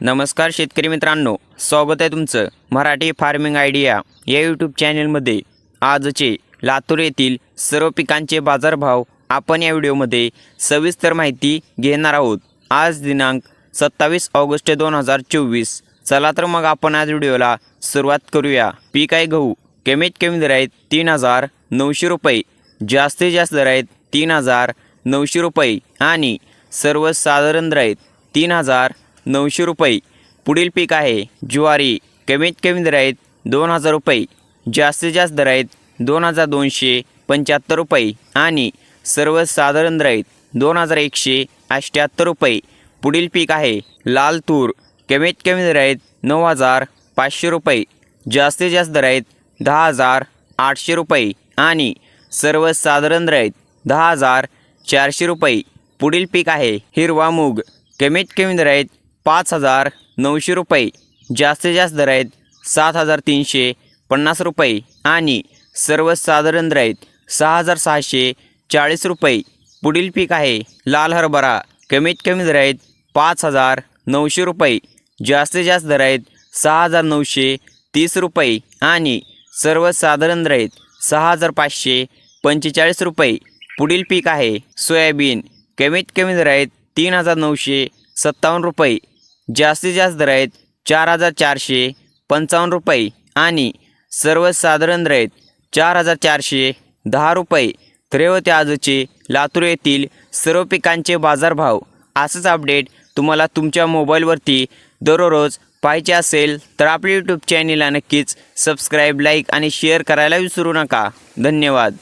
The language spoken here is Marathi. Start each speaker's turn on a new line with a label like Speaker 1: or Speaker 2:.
Speaker 1: नमस्कार शेतकरी मित्रांनो स्वागत आहे तुमचं मराठी फार्मिंग आयडिया या यूट्यूब चॅनलमध्ये. आजचे लातूर येथील सर्व पिकांचे बाजारभाव आपण या व्हिडिओमध्ये सविस्तर माहिती घेणार आहोत. आज दिनांक सत्तावीस ऑगस्ट दोन हजार चोवीस. चला तर मग आपण आज व्हिडिओला सुरुवात करूया. पीक आहे गहू कमीत कमी दर आहेत तीन हजार नऊशे रुपये. जास्तीत जास्त दर आहेत तीन हजार नऊशे रुपये. आणि सर्वसाधारण दर आहेत तीन हजार नऊशे रुपये. पुढील पीक आहे ज्वारी. कमीत कमी दर आहेत दोन हजार रुपये. जास्तीत जास्त दर आहेत दोन हजार दोनशे पंच्याहत्तर रुपये. आणि सर्वसाधारण दर आहेत दोन हजार एकशे अष्ट्याहत्तर रुपये. पुढील पीक आहे लाल तूर. कमीत कमी दर आहेत नऊ हजार पाचशे रुपये. जास्तीत जास्त दर आहेत दहा हजार आठशे रुपये. आणि सर्वसाधारण दर आहेत दहा हजार चारशे रुपये. पुढील पीक आहे हिरवा मूग. कमीत कमी दर आहेत पाच हजार नऊशे रुपये. जास्तीत जास्त दर आहेत सात हजार तीनशे पन्नास रुपये आणि सर्वसाधारण दर आहेत सहा हजार सहाशे चाळीस रुपये. पुढील पीक आहे लाल हरभरा. कमीत कमी दर आहेत पाच हजार नऊशे रुपये. जास्तीत जास्त दर आहेत सहा हजार नऊशे तीस रुपये आणि सर्वसाधारण दर आहेत सहा हजार पाचशे पंचेचाळीस रुपये. पुढील पीक आहे सोयाबीन. कमीत कमी दर आहेत तीन हजार नऊशे सत्तावन्न रुपये. जास्तीत जास्त दर आहेत चार हजार चारशे पंचावन्न रुपये आणि सर्वसाधारण दर आहेत चार हजार चारशे दहा रुपये. त्रेवते आजचे लातूर येथील सर्व पिकांचे बाजारभाव असंच अपडेट तुम्हाला तुमच्या मोबाईलवरती दररोज पाहिजे असेल तर आपल्या यूट्यूब चॅनेलला नक्कीच सबस्क्राईब लाईक आणि शेअर करायला विसरू नका. धन्यवाद.